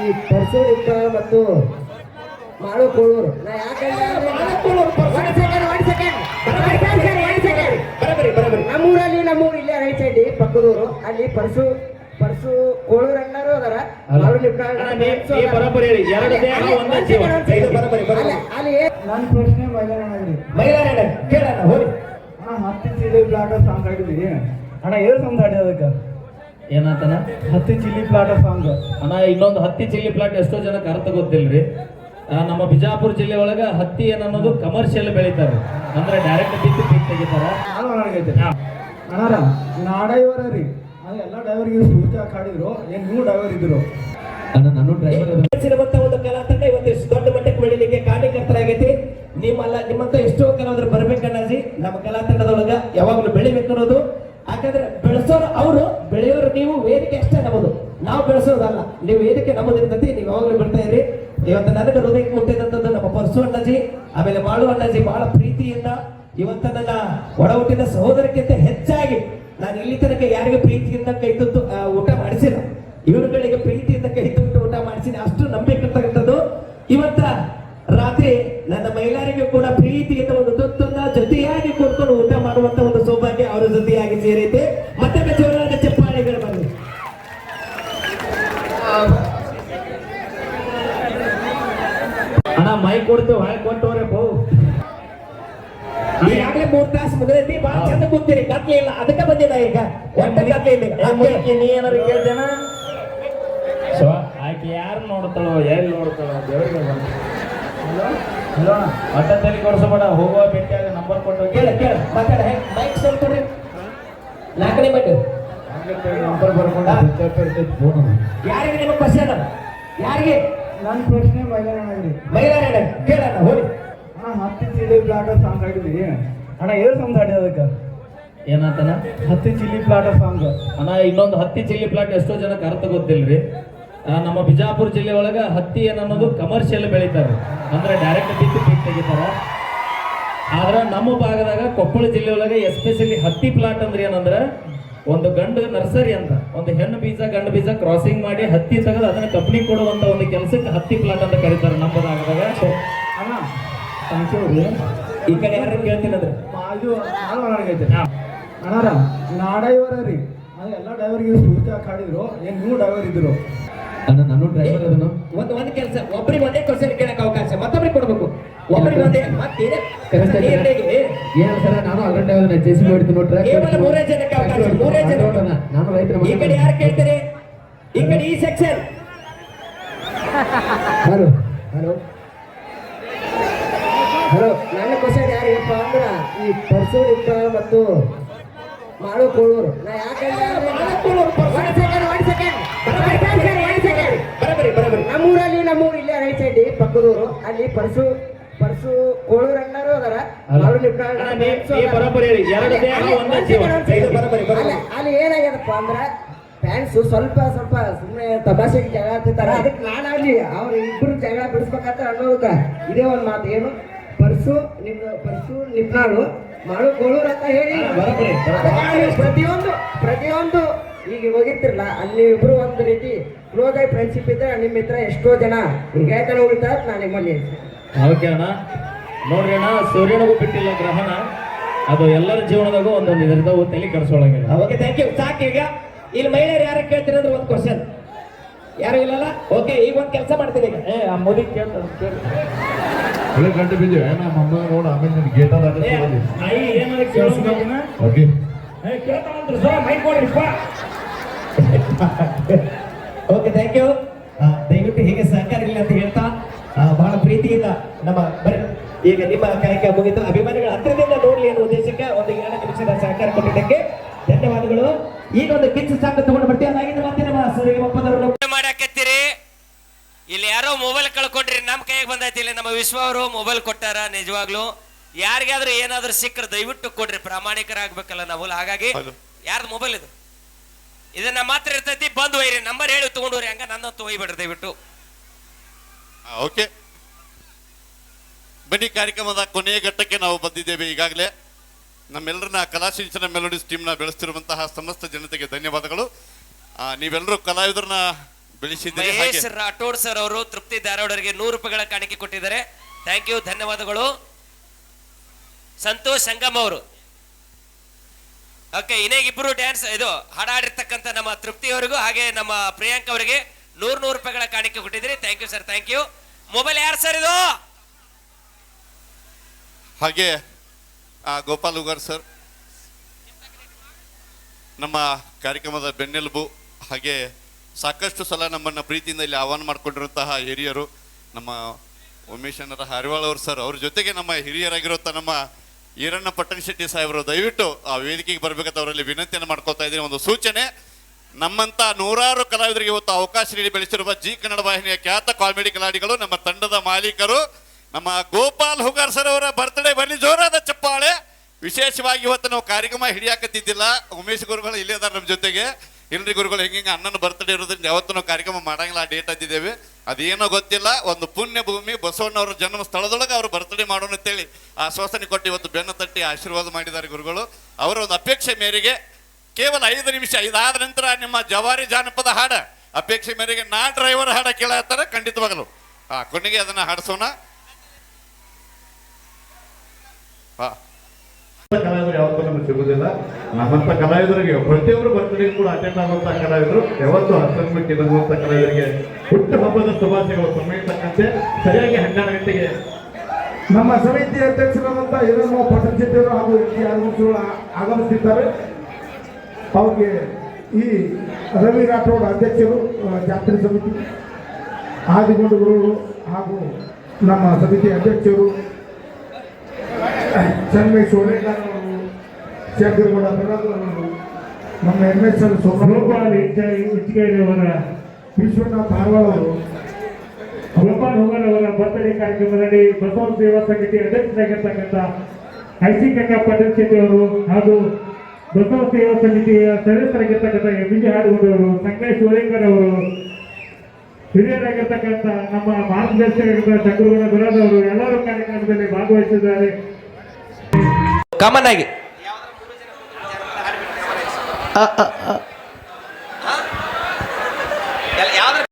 ಈ ಪರಸೂರಿಪ್ಪ ಮತ್ತು ಮಾಳು ಕೋಳೂರು ನಾ ಯಾಕಂದ್ರೆ ನಮ್ಮೂರಲ್ಲಿ ನಮ್ಮೂರು ಇಲ್ಲೇ ರೈಟ್ ಸೈಡ್ ಪಕ್ಕದೂರು. ಅಲ್ಲಿ ಪರ್ಸು ಪರ್ಸು ಕೋಳೂರು ಅಣ್ಣರು ಅದಾರ. ಅಲ್ಲಿ- ನನ್ನ ಪ್ರಶ್ನೆ ಮೈದಾನದಲ್ಲಿ ಮೈಲಾರಣ್ಣ ಕೇಳಣ್ಣ ಹೋಗಿ. ಅಣ್ಣ ಹತ್ತಿ ಪ್ಲಾಟ ಸಾಂಗ್ ಹಾಡಿದ್ರಿ ಅಣ್ಣ ಏನ್ ಸಾಂಗ್ ಹಾಡಿ ಅದಕ್ಕೆ? ಏನಂತಾನ? ಹತ್ತಿ ಚಿಲ್ಲಿ ಪ್ಲಾಟ ಸಾಂಗ್ ಅಣ್ಣ ಇನ್ನೊಂದು ಹತ್ತಿ ಚಿಲ್ಲಿ ಪ್ಲಾಟ್ ಎಷ್ಟೋ ಜನಕ್ಕೆ ಅರ್ಥ ಗೊತ್ತಿಲ್ರಿ. ಆ, ನಮ್ಮ ಬಿಜಾಪುರ ಜಿಲ್ಲೆ ಒಳಗೆ ಹತ್ತಿ ಏನನ್ನೋದು ಕಮರ್ಷಿಯಲ್ ಬೆಳಿತಾರೆ. ಅಂದ್ರೆ ಡೈರೆಕ್ಟ್ ಬಿತ್ತು ಬಿತ್ತು ತೆಗಿತಾರ. ಅಣ್ಣಾರ ನಾಡೈವರ ರೀ. ಅದು ಎಲ್ಲ ಡ್ರೈವರ್ಗೆ ಸೂಚ ಕಾಡಿದ್ರು ಏನು ನೀವು ಡ್ರೈವರ್ ಇದ್ರು. ಅಣ್ಣ ನಾನು ಡ್ರೈವರ್ ಬೆಳೆಸಿರುವಂತ ಒಂದು ಕಲಾ ತಂಡ ಇವತ್ತು ಇಷ್ಟು ದೊಡ್ಡ ಮಟ್ಟಕ್ಕೆ ಬೆಳಿಲಿಕ್ಕೆ ಕಾರಣಕರ್ತರಾಗೈತಿ ನಿಮ್ಮಲ್ಲ ನಿಮ್ಮಂತ ಎಷ್ಟೋ ಕಲಾವಿದರು ಬರ್ಬೇಕಣ್ಣಾಜಿ. ನಮ್ಮ ಕಲಾ ತಂಡದೊಳಗ ಯಾವಾಗಲೂ ಬೆಳಿಬೇಕು ಅನ್ನೋದು ಯಾಕಂದ್ರೆ ಬೆಳೆಸೋರು ಅವರು, ಬೆಳೆಯೋರು ನೀವು, ವೇದಿಕೆ ಅಷ್ಟೇ ನಮ್ಮದು. ನಾವು ಬೆಳೆಸೋದಲ್ಲ, ನೀವು ವೇದಿಕೆ ನಮ್ಮದು ಇರ್ತೈತಿ ನೀವು ಯಾವಾಗಲೂ ಬಿಡ್ತಾ ಇರಿ. ಇವತ್ತು ನನಗೆ ಹೃದಯಕ್ಕೆ ಮುಟ್ಟಿದಂಥದ್ದು ನಮ್ಮ ಪರಸು ಅಣ್ಣಜಿ, ಆಮೇಲೆ ಬಾಳು ಅಣ್ಣಜಿ ಬಹಳ ಪ್ರೀತಿಯಿಂದ ಇವತ್ತ ನನ್ನ ಒಡ ಹುಟ್ಟಿದ ಸಹೋದರಕ್ಕಿಂತ ಹೆಚ್ಚಾಗಿ ನಾನು ಇಲ್ಲಿ ತನಕ ಯಾರಿಗೆ ಪ್ರೀತಿಯಿಂದ ಕೈ ತುತ್ತು ಊಟ ಮಾಡಿಸಿಲ್ಲ. ಇವರುಗಳಿಗೆ ಪ್ರೀತಿಯಿಂದ ಕೈ ತುಟ್ಟು ಊಟ ಮಾಡಿಸಿ ಅಷ್ಟು ನಂಬಿಕೆ ಇವತ್ತ ರಾತ್ರಿ ನನ್ನ ಮಹಿಳೆಯರಿಗೆ ಕೂಡ ಪ್ರೀತಿಯಿಂದ ಒಂದು ತುತ್ತನ್ನ ಜೊತೆಯಾಗಿ ಸೇರೈತೆ. ಮತ್ತೆ ಜೋರಾದ ಚಪ್ಪಾಳೆಗಳು ಬನ್ನಿ. ಅಣ್ಣ ಮೈ ಕೊಡ್ತೇವೆ ಹಾಯ್ ಕೊಟ್ಟವ್ರೆ ಬೋ. ಈಗಾಗಲೇ ಮೂರ್ ತಾಸು ಮುಗಿದೈತಿ ಬಹಳ ಚಂದ ಕೂತೀರಿ ಕತ್ಲೆ ಇಲ್ಲ ಅದಕ್ಕೆ ಬಂದಿಲ್ಲ ಈಗ. ಒಟ್ಟ ಕತ್ಲೆ ಇಲ್ಲ ನೀ ಏನಾರು ಕೇಳ್ತೇನ ಸೊ ಆಕೆ ಯಾರು ನೋಡ್ತಾಳೋ ಎಲ್ಲಿ ನೋಡ್ತಾಳೋ ದೇವರಿಗೆ ಹಲೋ? ಅಡ್ಡ ತಲೆ ಕೊಡ್ಸಬೇಡ ಹೋಗುವ ಭೇಟಿಯಾಗ ನಂಬರ್ ಕೊಟ್ಟು ಕೇಳ ಕೇಳ ಮಾತಾಡ ನಾಲ್ಕನೇ ಮೈಕ್ ನಂಬರ್ ಬರ್ಕೊಂಡು ಫೋನ್ ಯಾರಿಗೆ ಕ್ವಶನ್ ಯಾರಿಗೆ? ನನ್ನ ಪ್ರಶ್ನೆ ಮೈದಾನದಲ್ಲಿ ಮಹಿಳೆಯರ ಕೇಳಣ್ಣ ಹೋಗಿ. ಅಣ್ಣ ಹತ್ತಿ ಚಿಲ್ಲಿ ಪ್ಲಾಟ ಸಾಂಗ್ ಹಾಡಿದ್ರಿ ಅಣ್ಣ ಏನ್ ಸಾಂಗ್ ಹಾಡಿ ಅದಕ್ಕೆ. ಏನಂತಾನ? ಹತ್ತಿ ಚಿಲ್ಲಿ ಪ್ಲಾಟ ಸಾಂಗ್ ಅಣ್ಣ ಇನ್ನೊಂದು ಹತ್ತಿ ಚಿಲ್ಲಿ ಪ್ಲಾಟ್ ಎಷ್ಟೋ ಜನಕ್ಕೆ ಅರ್ಥ ಗೊತ್ತಿಲ್ರಿ. ನಮ್ಮ ಬಿಜಾಪುರ ಜಿಲ್ಲೆ ಒಳಗ ಹತ್ತಿ ಏನನ್ನೋದು ಕಮರ್ಷಿಯಲ್ ಬೆಳಿತಾರೆ. ಅಂದ್ರೆ ಡೈರೆಕ್ಟ್ ಬಿತ್ತು ಪೀಕ್ ತೆಗಿತಾರ. ಆದ್ರ ನಮ್ಮ ಭಾಗದಾಗ ಕೊಪ್ಪಳ ಜಿಲ್ಲೆ ಒಳಗೆ ಎಸ್ಪೆಷಲಿ ಹತ್ತಿ ಪ್ಲಾಟ್ ಅಂದ್ರೆ ಏನಂದ್ರ ಒಂದು ಗಂಡು ನರ್ಸರಿ ಅಂತ ಒಂದು ಹೆಣ್ಣು ಬೀಜ ಗಂಡು ಬೀಜ ಕ್ರಾಸಿಂಗ್ ಮಾಡಿ ಹತ್ತಿ ತೆಗೆದು ಅದನ್ನ ಕಂಪ್ನಿ ಕೊಡುವಂತ ಒಂದು ಕೆಲಸಕ್ಕೆ ಹತ್ತಿ ಪ್ಲಾಟ್ ಅಂತ ಕರೀತಾರೆ ನಮ್ಮ ಭಾಗದಾಗ. ಈ ಕಡೆ ಯಾರು ಕೇಳ್ತೀನಿ ಅಂದ್ರೆ? ಮಾ- ನಾ ಅಣ್ಣಾರ ನಾಡೈವರ ರೀ ಅದೇ ಎಲ್ಲ ಡೈವರ್ಗೆ ಸೂಚ ಕಾಡಿದ್ರು ಏನ್ ನೀವು ಡ್ರೈವರ್ ಇದ್ರು ಅಣ್ಣ ನಾನು ಡ್ರೈವರ್ ಅದನ್ನು. ಒಂದು ಒಂದು ಕೆಲಸ. ಒಬ್ಬರಿಗೆ ಒಂದೇ ಕ್ವಶನ್ ಕೇಳಕ್ಕೆ ಅವಕಾಶ. ಮತ್ತೊಬ್ಬರಿಗೆ ಕೊಡಬೇಕು. ಒಬ್ಬರಿಗೆ ಮತ್ತೆ ಏನು ಸರ್ ನಾನು ಅದನ್ನ ಜೆಸಿ ಮಾಡ್ತೀನಿ ನೋಡ್ರಿ ಕೇವಲ ಮೂರೇ ಜನಕ್ಕೆ ಅವಕಾಶ ಮೂರೇ ಜನ ನಾನು ರೈತರ ಈ ಕಡೆ ಯಾರು ಕೇಳ್ತಾರೆ? ಈ ಕಡೆ ಈ ಸೆಕ್ಷನ್ ಹಲೋ. ಹಲೋ. ಹಲೋ. ನನ್ನ ಕ್ವಶನ್ ಯಾರಿಗಪ್ಪ ಅಂದ್ರೆ ಈ ಪರಸೂರಿಪ್ಪ ಮತ್ತು ಮಾಳು ಕೋಳೂರು. ನಾ ಯಾಕಂದ್ರೆ ಬರಬರಿ ಬರಬರಿ ನಮ್ಮೂರಲ್ಲಿ ನಮ್ಮೂರು ಇಲ್ಲೇ ರೈಟ್ ಸೈಡ್ ಪಕ್ಕದೂರು. ಅಲ್ಲಿ ಪರಸು ಪರಸು ಕೋಳೂರು ಅಣ್ಣರು ಅದಾರ. ಬರೋಬ್ಬರಿ ಹೇಳಿ. ಎರಡು ದೇಹ, ಒಂದೇ ಜೀವ. ಇದು ಬರೋಬ್ಬರಿ, ಬರೋಬ್ಬರಿ. ಅಲ್ಲಿ- ಏನಾಗ್ಯದಪ್ಪ ಅಂದ್ರ ಫ್ಯಾನ್ಸ್ ಸ್ವಲ್ಪ ಸ್ವಲ್ಪ ಸುಮ್ಮನೆ ತಮಾಷೆಗೆ ಜಗಳ ಆಡ್ತಿರ್ತಾರ. ಅದಕ್ಕೆ ನಾನು ಅಲ್ಲಿ ಅವ್ರ ಇಬ್ರು ಜಗಳ ಬಿಡಿಸ್ಬೇಕಂತ ಅನ್ನೋದಕ್ಕ ಇದೇ ಒಂದು ಮಾತು. ಏನು? ಪರ್ಸು ನಿಮ್ಮ ಪರ್ಸು ನಿಪ್ನಾಳು ಮಾಡು ಕೋಳೂರ್ ಅಂತ ಹೇಳಿ. ಪ್ರತಿಯೊಂದು ಪ್ರತಿಯೊಂದು ಈಗ ಹೋಗಿರ್ತಿರಲ್ಲ ಅಲ್ಲಿ ಇಬ್ರು ಒಂದು ರೀತಿ ಕ್ಲೋಸ್ ಆಗಿ ಫ್ರೆಂಡ್ಶಿಪ್ ಇದ್ರೆ ನಿಮ್ಮ ಮಿತ್ರ ಎಷ್ಟೋ ಜನ. ಗೆಳತನ ಹೋಗಿರ್ತಾರೆ ನಾನು ನಿಮ್ಮಲ್ಲಿ. ಓಕೆ ಅಣ್ಣ ನೋಡ್ರಿ ಅಣ್ಣ ಸೂರ್ಯನಿಗೂ ಬಿಟ್ಟಿಲ್ಲ ಗ್ರಹಣ. ಅದು ಎಲ್ಲರ ಜೀವನದಾಗೂ ಒಂದೊಂದು ಇದರದಾವು ತಲೆ ಕೆಡಿಸೋಳಂಗಿಲ್ಲ ಓಕೆ ಥ್ಯಾಂಕ್ ಯು ಸಾಕು ಈಗ. ಇಲ್ಲಿ ಮಹಿಳೆಯರು ಯಾರು ಕೇಳ್ತೀರ ಅಂದ್ರೆ ಒಂದು ಕ್ವಶನ್ ಯಾರು ಇಲ್ಲಲ್ಲ? ಓಕೆ ಈಗ ಒಂದು ಕೆಲಸ ಮಾಡ್ತೀನಿ ಈಗ. ಏ ಆ ಮೋದಿ ಕೇಳ್ತಾರೆ ಒಳ್ಳೆ ಗಂಟೆ ಬಿದ್ದೀವಿ ನಮ್ಮ ಅಮ್ಮ ನೋಡು ಆಮೇಲೆ ನಿನ್ನ ಗೇಟ್ ಅದ ಐ ಏನಾರ ಕೇಳಿಸ್ಬೇಕು ಓಕೆ ಏ ಕೇಳ್ತಾನಂದ್ರೆ ಸೋ ಮೈಕ್ ಕೊಡ್ರಿಪ್ಪ ಓಕೆ ಥ್ಯಾಂಕ್ ಯು ದಯವಿಟ್ಟು ಹೀಗೆ ಸಹಕಾರ ಇಲ್ಲ ಅಂತ ಬಹಳ ಪ್ರೀತಿಯಿಂದ ನಮ್ಮ ಈಗ ನಿಮ್ಮ ಕಾರ್ಯಕ್ರಮ ಮುಗಿತು. ಅಭಿಮಾನಿಗಳ ಹತ್ತಿರದಿಂದ ನೋಡಲಿ ಅನ್ನೋ ಉದ್ದೇಶಕ್ಕೆ ಒಂದು ಎರಡು ನಿಮಿಷದ ಸಹಕಾರ ಕೊಟ್ಟಿದ್ದಕ್ಕೆ ಧನ್ಯವಾದಗಳು. ಈಗ ಒಂದು ಕಿಚ್ಚು ಸಾಂಗ್ ತಗೊಂಡು ಬರ್ತೀವಿ ಅದಾಗಿದ್ರೆ ಮತ್ತೆ ನಮ್ಮ ಸರಿಗೆ ಒಪ್ಪದವರು ಮಾಡಾಕತ್ತೀರಿ ಇಲ್ಲಿ ಯಾರೋ ಮೊಬೈಲ್ ಕಳ್ಕೊಂಡ್ರಿ ನಮ್ಮ ಕೈಗೆ ಬಂದೈತಿ. ಇಲ್ಲಿ ನಮ್ಮ ವಿಶ್ವ ಅವರು ಮೊಬೈಲ್ ಕೊಟ್ಟಾರ ನಿಜವಾಗ್ಲು. ಯಾರಿಗಾದ್ರೂ ಏನಾದ್ರೂ ಸಿಕ್ಕರೆ ದಯವಿಟ್ಟು ಕೊಡ್ರಿ. ಪ್ರಾಮಾಣಿಕರಾಗ್ಬೇಕಲ್ಲ ನಾವು. ಹಾಗಾಗಿ ಯಾರ್ದು ಮೊಬೈಲ್ ಇದು? ಇದನ್ನ ಮಾತ್ರ ಇರ್ತೈತಿ. ಬಂದ್ ಒಯ್ರಿ. ನಂಬರ್ ಹೇಳಿ ತಗೊಂಡ್ರಿ ಹಂಗ ನನ್ನ ಒಯ್ಬೇಡ್ರಿ ದಯವಿಟ್ಟು. ಓಕೆ ಬನ್ನಿ ಕಾರ್ಯಕ್ರಮದ ಕೊನೆಯ ಘಟ್ಟಕ್ಕೆ ನಾವು ಬಂದಿದ್ದೇವೆ. ಈಗಾಗಲೇ ನಮ್ಮೆಲ್ಲರನ್ನ ಕಲಾಶಿಂಚನ ಮೆಲೋಡಿಸ್ ಟೀಮ್ನ ಬೆಳೆಸ್ತಿರುವಂತಹ ಸಮಸ್ತ ಜನತೆಗೆ ಧನ್ಯವಾದಗಳು. ನೀವೆಲ್ಲರೂ ಕಲಾವಿದರನ್ನ ಬೆಳೆಸಿದ್ದೀರಿ. ರಾಠೋಡ್ ಸರ್ ಅವರು ತೃಪ್ತಿ ಧಾರವಾಡರಿಗೆ ನೂರು ರೂಪಾಯಿಗಳ ಕಾಣಿಕೆ ಕೊಟ್ಟಿದ್ದಾರೆ. ಥ್ಯಾಂಕ್ ಯು ಧನ್ಯವಾದಗಳು. ಸಂತೋಷ್ ಸಂಗಮ್ ಅವರು. ಓಕೆ ಇನ್ನೇ ಇಬ್ರು ಡ್ಯಾನ್ಸ್ ಇದು ಹಾಡಾಡಿರ್ತಕ್ಕಂಥ ನಮ್ಮ ತೃಪ್ತಿ ಅವರಿಗೂ ಹಾಗೆ ನಮ್ಮ ಪ್ರಿಯಾಂಕ್ ಅವರಿಗೆ ನೂರ್ ನೂರು ರೂಪಾಯಿಗಳ ಕಾಣಿಕೆ ಕೊಟ್ಟಿದ್ದೀರಿ. Thank you sir thank you mobile ಯಾರು ಸರ್ ಇದು? ಹಾಗೆ ಆ, ಗೋಪಾಲ್ ಉಗಾರ್ ಸರ್ ನಮ್ಮ ಕಾರ್ಯಕ್ರಮದ ಬೆನ್ನೆಲುಬು ಹಾಗೆ ಸಾಕಷ್ಟು ಸಲ ನಮ್ಮನ್ನು ಪ್ರೀತಿಯಿಂದ ಇಲ್ಲಿ ಆಹ್ವಾನ ಮಾಡಿಕೊಂಡಿರುವಂತಹ ಹಿರಿಯರು ನಮ್ಮ ಉಮೇಶನರ ಹರಿವಾಳ್ ಅವರು ಸರ್ ಅವ್ರ ಜೊತೆಗೆ ನಮ್ಮ ಹಿರಿಯರಾಗಿರುವಂಥ ನಮ್ಮ ಈರಣ್ಣ ಪಟ್ಟಣಶೆಟ್ಟಿ ಸಾಹೇಬರು ದಯವಿಟ್ಟು ಆ ವೇದಿಕೆಗೆ ಬರಬೇಕಂತ ಅವರಲ್ಲಿ ವಿನಂತಿಯನ್ನು ಮಾಡ್ಕೊತಾ ಇದ್ದೀನಿ. ಒಂದು ಸೂಚನೆ ನಮ್ಮಂಥ ನೂರಾರು ಕಲಾವಿದರಿಗೆ ಇವತ್ತು ಅವಕಾಶ ನೀಡಿ ಬೆಳೆಸಿರುವ ಜಿ ಕನ್ನಡ ವಾಹಿನಿಯ ಖ್ಯಾತ ಕಾಮಿಡಿ ಕಲಾಡಿಗಳು ನಮ್ಮ ತಂಡದ ಮಾಲೀಕರು ನಮ್ಮ ಗೋಪಾಲ್ ಹುಗಾರ್ ಸರ್ ಅವರ ಬರ್ತ್ಡೇ ಬನ್ನಿ, ಜೋರಾದ ಚಪ್ಪಾಳೆ. ವಿಶೇಷವಾಗಿ ಇವತ್ತು ನಾವು ಕಾರ್ಯಕ್ರಮ ಹಿಡಿಯಾಕತ್ತಿದ್ದಿಲ್ಲ. ಉಮೇಶ್ ಗುರುಗಳು ಇಲ್ಲೇ ಅದಾರ ನಮ್ಮ ಜೊತೆಗೆ. ಇಲ್ರಿ ಗುರುಗಳು, ಹೆಂಗೆ ಅಣ್ಣನ ಬರ್ತ್ಡೇ ಇರೋದ್ರಿಂದ ಯಾವತ್ತೂ ನಾವು ಕಾರ್ಯಕ್ರಮ ಮಾಡಂಗಿಲ್ಲ, ಆ ಡೇಟ್ ಅದಿದ್ದೇವೆ ಅದೇನೋ ಗೊತ್ತಿಲ್ಲ, ಒಂದು ಪುಣ್ಯ ಭೂಮಿ ಬಸವಣ್ಣವರ ಜನ್ಮ ಸ್ಥಳದೊಳಗೆ ಅವರು ಬರ್ತ್ಡೇ ಮಾಡೋಣ ಅಂತೇಳಿ ಆಶ್ವಾಸನೆ ಕೊಟ್ಟು ಇವತ್ತು ಬೆನ್ನು ತಟ್ಟಿ ಆಶೀರ್ವಾದ ಮಾಡಿದ್ದಾರೆ ಗುರುಗಳು. ಅವರ ಒಂದು ಅಪೇಕ್ಷೆ ಮೇರೆಗೆ ಕೇವಲ ಐದು ನಿಮಿಷ ಇದಾದ ನಂತರ ನಿಮ್ಮ ಜವಾರಿ ಜಾನಪದ ಹಾಡ. ಅಪೇಕ್ಷೆ ಮೇರೆಗೆ ನಾ ಡ್ರೈವರ್ ಹಾಡ ಕೇಳ ಖಂಡಿತವಾಗಲು. ಆ, ಕೊನೆಗೆ ಅದನ್ನ ಹಾಡಿಸೋಣ. ಕಲಾವಿದರು ಯಾವತ್ತೂ ನಮಗೆ ಸಿಗುವುದಿಲ್ಲ. ನಮ್ಮಂತ ಕಲಾವಿದರಿಗೆ ಪ್ರತಿಯೊಬ್ಬರು ಬರ್ತ್ಡೇ ಕೂಡ ಅಟೆಂಡ್ ಆಗುವಂತಹ ಕಲಾವಿದರು ಯಾವತ್ತೂ ಹಸನ್ಮುಖಿ ಇರುವಂತಹ ಕಲಾವಿದರಿಗೆ ಹುಟ್ಟು ಹಬ್ಬದ ಶುಭಾಶಯಗಳು ಸಮಯ ತಕ್ಕಂತೆ ಸರಿಯಾಗಿ ಹನ್ನೆರಡು ಗಂಟೆಗೆ ನಮ್ಮ ಸಮಿತಿ ಅಧ್ಯಕ್ಷರಾದಂಥ ಹಿರಣ್ಣ ಪಟ್ಟಣಶೆಟ್ಟಿಯವರು ಹಾಗೂ ಟಿ ಆರ್ಮೂರ್ತಿಗಳು ಆಗಮಿಸಿದ್ದಾರೆ. ಅವ್ರಿಗೆ ಈ ರವಿ ರಾಠೋಡ್ ಅಧ್ಯಕ್ಷರು ಜಾತ್ರೆ ಸಮಿತಿ ಆದಿಗೊಂಡುಗಳು ಹಾಗೂ ನಮ್ಮ ಸಮಿತಿ ಅಧ್ಯಕ್ಷರು ಚನ್ಮೇಶ್ ಒಳೇಗಾರ್ ಅವರು ಶೇಖರಗೌಡ ಬೆಳಗವರು ನಮ್ಮ ಎಂ ಎಸ್ ಎಲ್ ಸೋಪಾಲ್ ಇಚ್ಚಿಗೆಯವರ ವಿಶ್ವನಾಥ್ ಹಾರ್ವಾಳವರು ಗೋಪಾಲ್ ಹೋಗಲ್ ಅವರ ಬರ್ತಡೇ ಕಾರ್ಯಕ್ರಮದಲ್ಲಿ ಬಸವ ಸೇವಾ ಸಮಿತಿ ಅಧ್ಯಕ್ಷರಾಗಿರ್ತಕ್ಕಂಥ ಐಸಿಕಕ್ಕ ಪಟೇಲ್ ಶೆಟ್ಟಿ ಅವರು ಹಾಗೂ ಬಸವ ಸೇವಾ ಸಮಿತಿಯ ಸದಸ್ಯರಾಗಿರ್ತಕ್ಕಂಥ ಎಂ ಜಿ ಹಾಡುಗೌಡವರು ಸಂಕೇಶ್ ಓಳಿಂಗರ್ ಅವರು, ಹಿರಿಯರಾಗಿರ್ತಕ್ಕಂಥ ನಮ್ಮ ಮಾರ್ಗದರ್ಶಕರಾಗಿರ್ತಕ್ಕಂಥ ಚಕ್ರಗೌಡ ಬಿರಾದವರು ಎಲ್ಲರೂ ಕಾರ್ಯಕ್ರಮದಲ್ಲಿ ಭಾಗವಹಿಸಿದ್ದಾರೆ. ಕಾಮನ್ ಆಗಿ ಅ, ಅ, ಅ.